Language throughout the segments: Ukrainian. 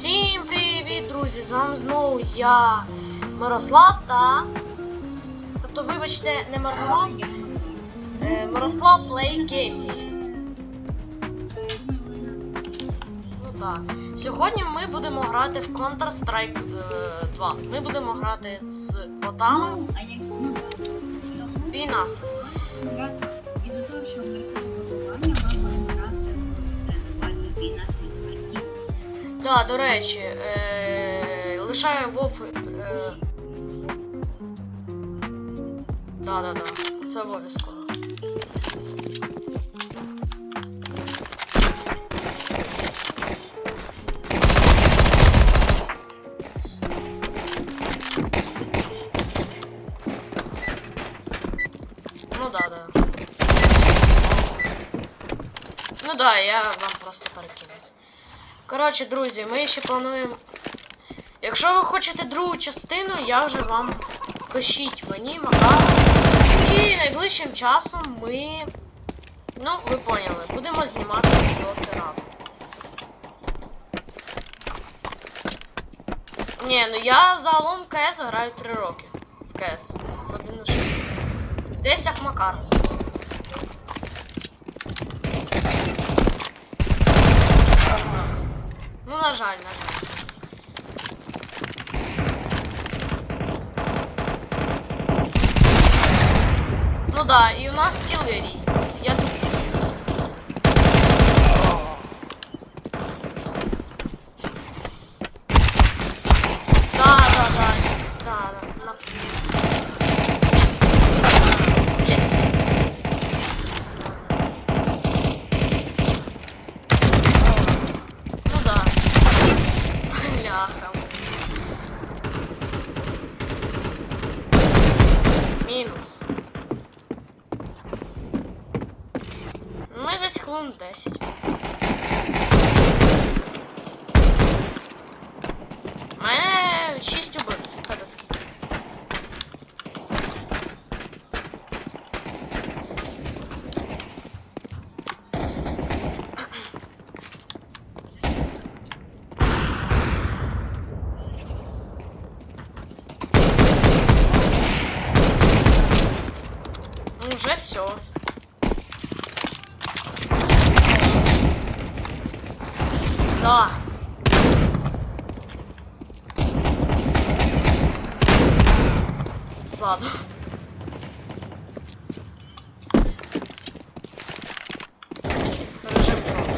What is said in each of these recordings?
Всім привіт, друзі! З вами знову я, Мирослав та. Тобто, вибачте, не Мирослав, е, Мирослав Play Games. Ну так. Сьогодні ми будемо грати в Counter-Strike е, 2. Ми будемо грати з ботами бій нас. Так, до речі, е, лишаю Вов. Е, да, да, да. Це обов'язково. Ну да, да. Ну да, я вам. Коротше, друзі, ми ще плануємо. Якщо ви хочете другу частину, я вже вам пишіть мені, Макар. І найближчим часом ми. Ну, ви поняли, будемо знімати відоси разом. Ні, ну я загалом КС граю 3 роки. В КС. В 1.6. Десь як Макар. Ну, на жаль, на жаль. Ну да, і у нас скіли різні. Бляха. Мінус. Ну, десь хвилин 10. У мене 6 убивств. Да. Ззаду. Режим права.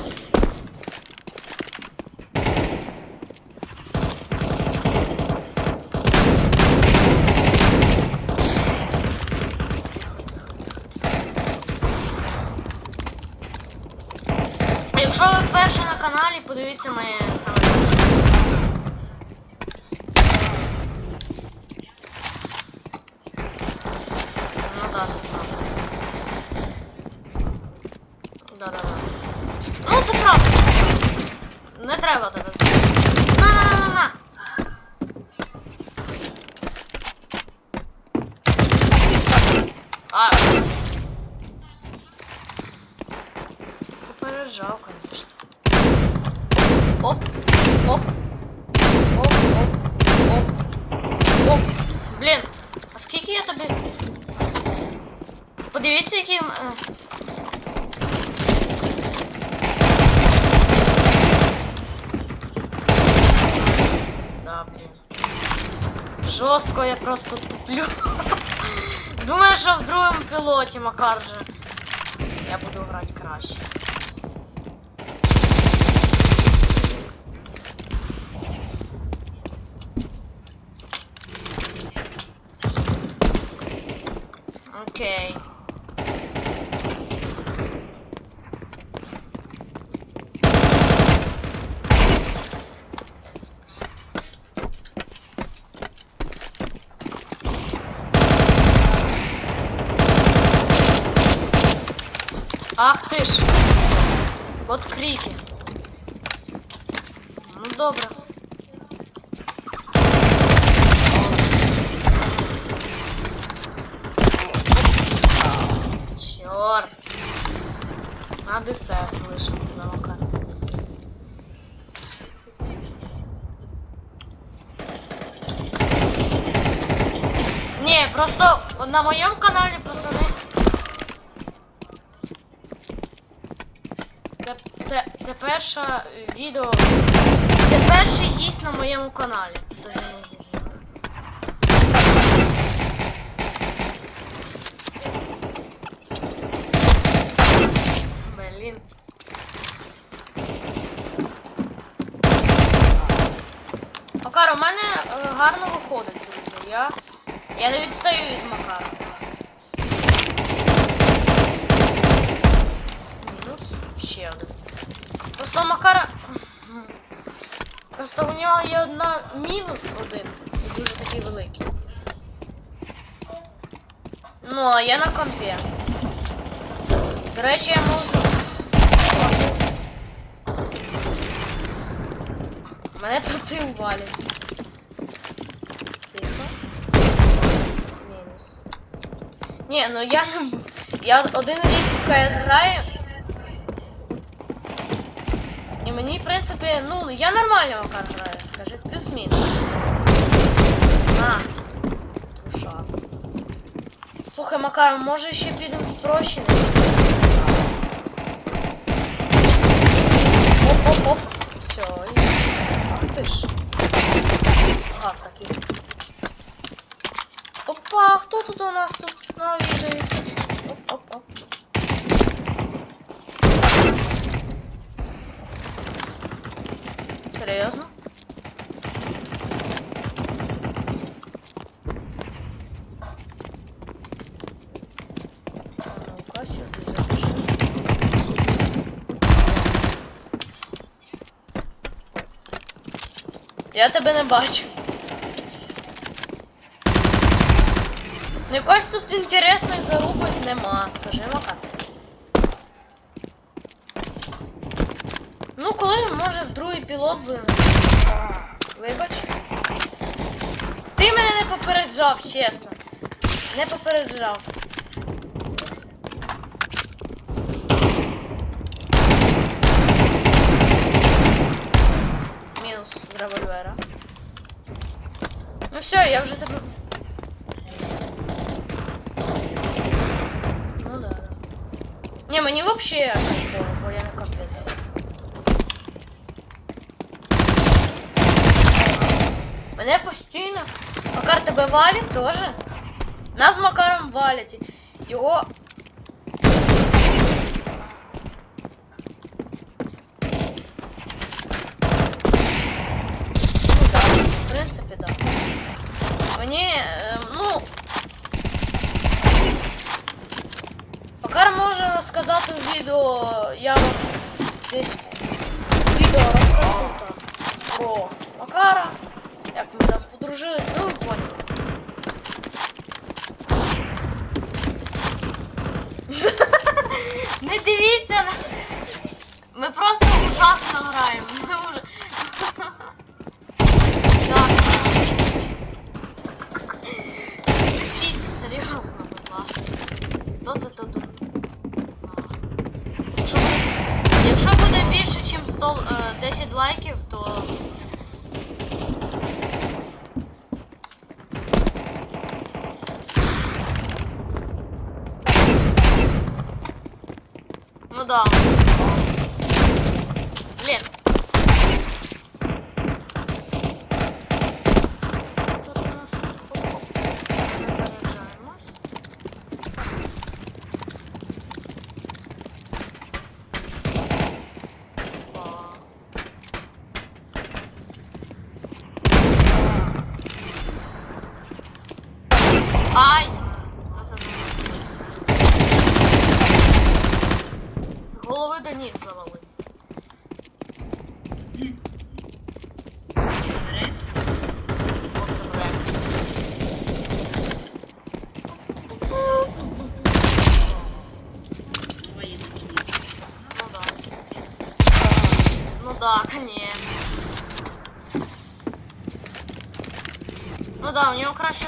Якщо ви вперше на моє саме. Ну да, це правда. Да, да, да. Ну це правда. Не треба тебе знати. На, на, на, на, на. А. Попереджав, конечно. Оп, оп, оп, оп, оп, оп. Блін, а скільки я тобі. Подивіться, яким. е, Да, блін. Жорстко я просто туплю. Думаю, що в другому пілоті Макар же. Я буду грати краще. Окей. Ти ж. От крики. Ну добре. Чорт. Надо десерт лишимо тебе макар. Ні, просто на моем канале просто. Це, перше відео. Це перший їсть на моєму каналі. Хто зі мною з'їздив. Блін. Макар, у мене е, гарно виходить, друзі. Я, я не відстаю від Макара. Мінус. Ще один. Просто Макара. Просто у нього є одна мінус один. І дуже такий великий. Ну, а я на компі. До речі, я можу. Мене проти валять. Тихо. Мінус. Ні, ну я не. Я один рік в КС граю. І мені, в принципі, ну, я нормально Макар граю, плюс-мінус. На. Душа. Слухай, Макар, може ще підемо спрощеним? Оп-оп-оп. Все. Ах ти ж. Ага, такий. Опа, хто тут у нас тут навідається? Оп-оп-оп. Серйозно? Я тебе не бачу. Ну якось тут інтересної заруби нема, скажи Мака. Ну, коли може в другий пілот будемо. Вибач. Ти мене не попереджав, чесно. Не попереджав. Мінус з револьвера. Ну все, я вже тебе. Ну да, да. Не, мені вообще кайфово, бо я на компі зараз. Мене постійно. Макар тебе валить теж? Нас з Макаром валять. Його. Ну да, в принципі, так. Да. Мені, е, ну. Макар може розказати в відео, я вам десь в відео розкажу там про Макара, як ми там подружились, ну ви поняли. Не дивіться на. Ми просто ужасно граємо. серйозно, будь ласка. Хто це тут? Якщо буде, якщо буде більше, ніж 100, е, 10 лайків, то. Ну да. голови до ніг завалив. Рекс. От Рекс. Твої назві. Ну да. Ну да, конечно. Ну да, у него краще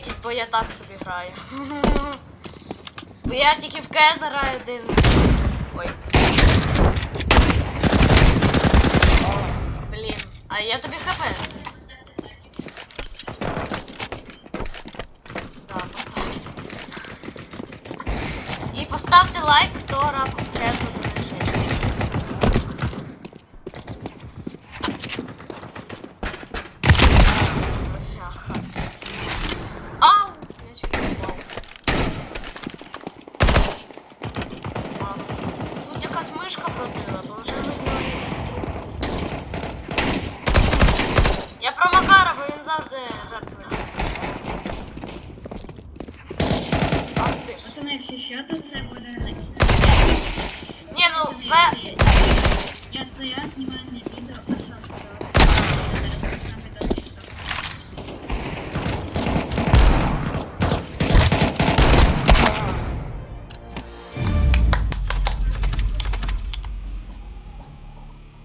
хейтіть, бо я так собі граю. Бо я тільки в КС граю один. Ой. Блін, а я тобі хп. Поставте. І поставте лайк, хто раком КС. Пацани, якщо що, то це буде Ні, ну, це- Я то я знімаю не відео, а TikTok.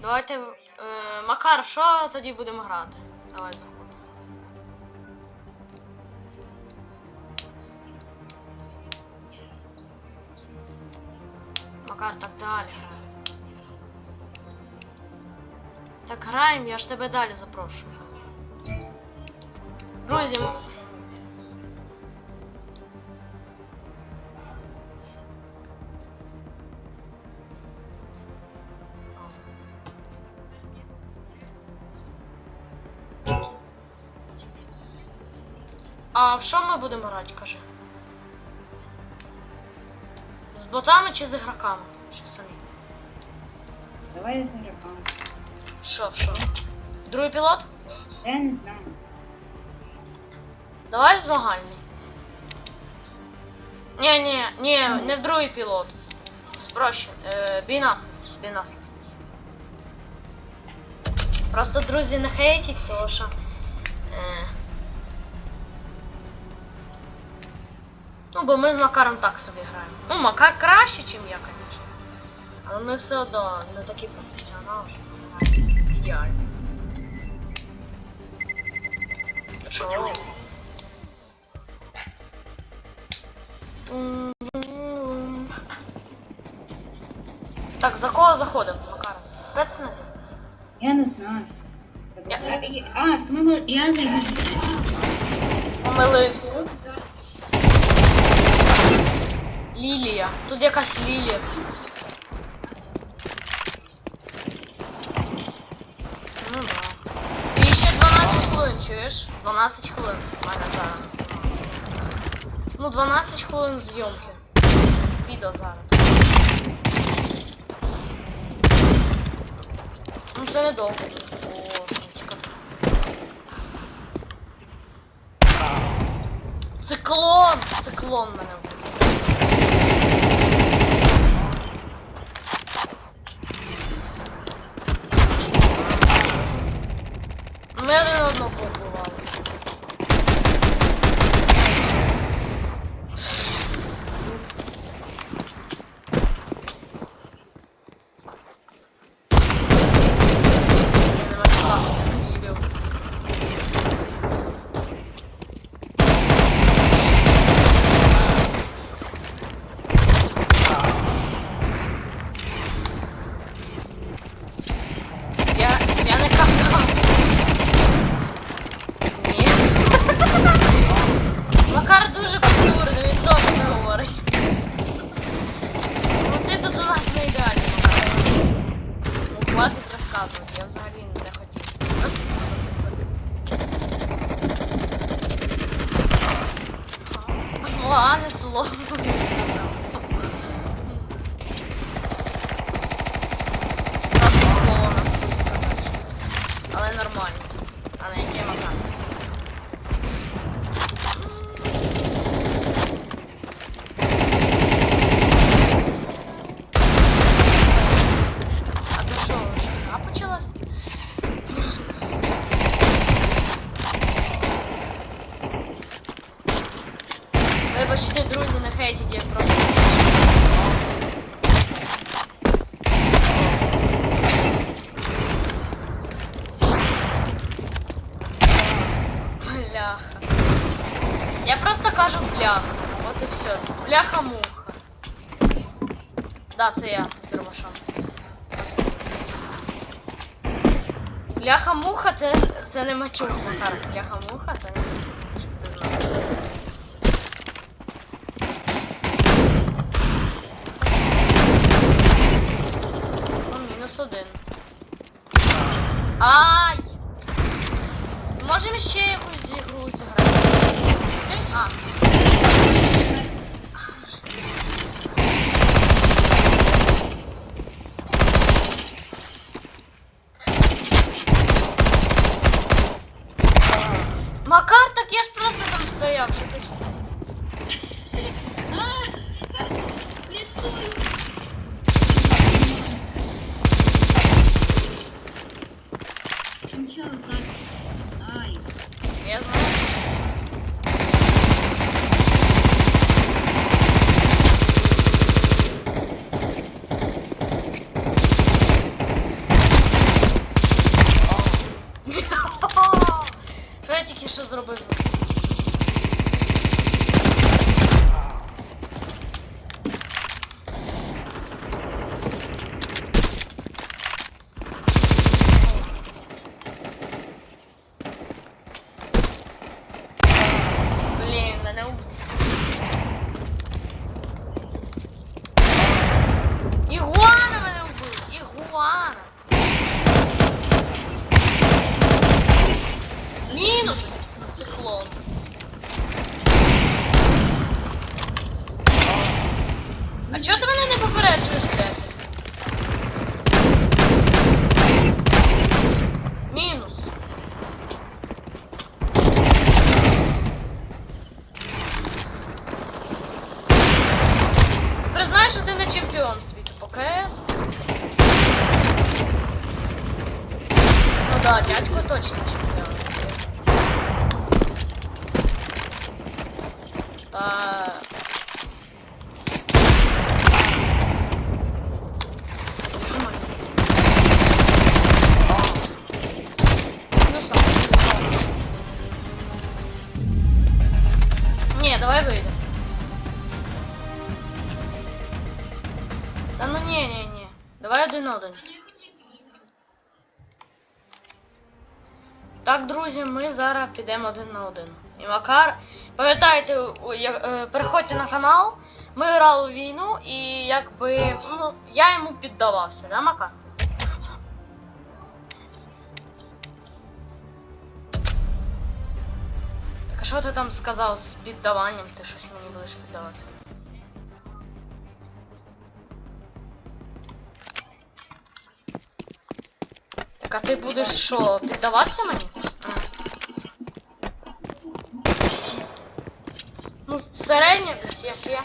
Давайте. Е, Макар, що тоді будемо грати? Давай так далі. Так граємо, я ж тебе далі запрошую. Друзі, а в що ми будемо грати, кажи? Ботами чи з ігроками? Що самі? Давай я зарекам. Що, що? Другий пілот? Я не знаю. Давай змагальний. Ні, ні, ні, не в другий пілот. Спроще. Е, бій нас. Бій нас. Просто друзі не хейтіть, тому що. Е, ну, бо ми з Макаром так собі граємо. Ну, Макар краще, ніж я, звісно. Але ми все одно не такі професіонали, що ми граємо ідеально. Чого? Так, за кого заходимо, Макар? Спецназ? Я не знаю. Я- А, ми я зайду. Помилився. Лілія. Тут якась лілія. Ну да. І ще 12 хвилин, чуєш? 12 хвилин. У мене зараз. Ну, 12 хвилин зйомки. Відео зараз. Ну, це недовго. О, сучка. Циклон! Циклон мене Ми один одного побували. Не мачкався на відео. Я, я не казав. Ні. Макар дуже культурний, він добре говорить. Ну ти тут у нас не ідеальний, Макар. Ну, розказувати, я взагалі не хотів. Просто сказав все. Ладно, слово. Вибачте, друзі, не хейтіть, я просто смішно. Бляха. Я просто кажу бляха. От і все. Бляха-муха. Да, це я з Ромашом. Оце. Бляха-муха це, це не матюк, Макар. Бляха-муха це не Ай! Можемо ще якусь ігру зіграти. Ти? А. Макар, так я ж просто там стояв, що ти ж. Сначала сзади. Ай. Я знаю. Що зробив? з ним? Один. Так, друзі, ми зараз підемо один на один. І Макар. Пам'ятаєте, е, переходьте на канал. Ми грали в війну і якби. Ну, я йому піддавався, да, Макар? Так а що ти там сказав з піддаванням? Ти щось мені будеш піддаватися? А ти будеш що, піддаватися мені? А. Ну, середнє десь яке.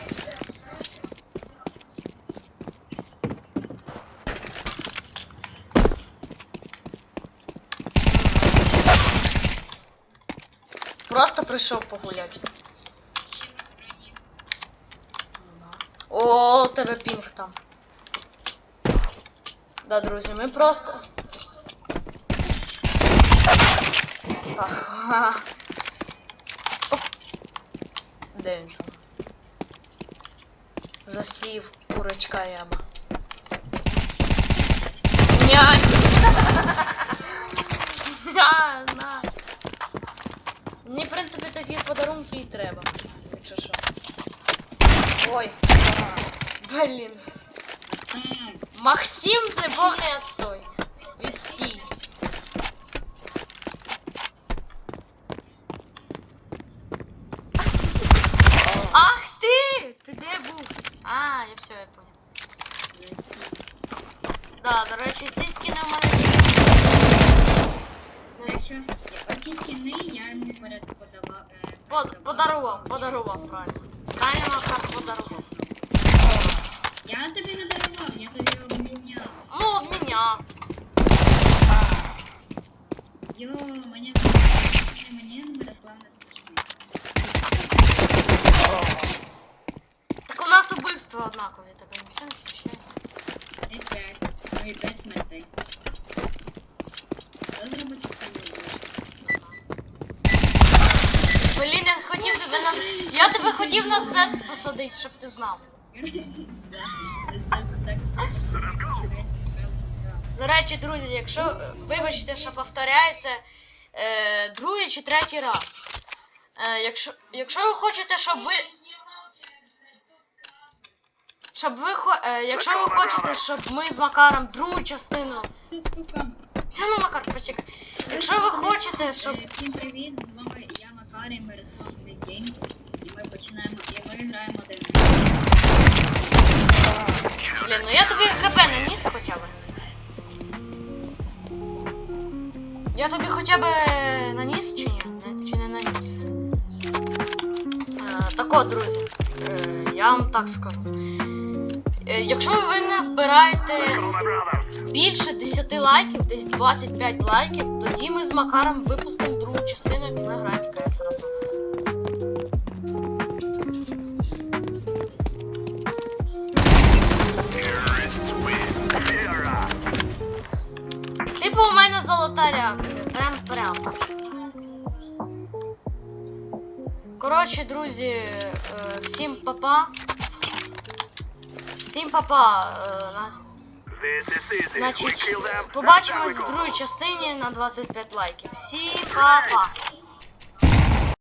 Просто прийшов погуляти. О, тебе пінг там. Да, друзі, ми просто. Так. ха. Оп. Де він там? Засів курочка ряба. Нянь! На. Мені, в принципі, такі подарунки і треба. Якщо що. Ой. Блін. Максим це повний отстой. Да, до речі, ці скини в мене є. Ну, якщо оці скини я йому перед подавав. е, Под- Подарував, подарував, правильно. Правильно Макар подарував. Я тобі не дарував, я тобі обміняв. Ну, обміняв. Йо, мені мені Мирослав не смішний. Так у нас убивства однакові, і п'ять смертей. Що зробити з тобою? Блін, я хотів тебе на. Я тебе хотів на Зевс посадити, щоб ти знав. До речі, друзі, якщо е, вибачте, що повторяється е, другий чи третій раз. Е, якщо, якщо ви хочете, щоб ви. Щоб ви хо- е, якщо ви хочете, щоб ми з Макаром другу частину. Це ну Макар, почекай. Якщо ви хочете, щоб. Е, Всім привіт, з вами я Макар і Мирослав День. І ми починаємо, і ми граємо один. Блін, ну я тобі хп наніс хоча б. Я тобі хоча б наніс чи ні? Чи не наніс? Так от, друзі, е, я вам так скажу. Е, якщо ви не збираєте більше 10 лайків, десь 25 лайків, тоді ми з Макаром випустимо другу частину і ми граємо в КС разом. Типу у мене золота реакція. Прям прям. Коротше, друзі, е, всім папа. Всім папа. е, на- Значить, побачимось в другій частині на 25 лайків. Всім папа.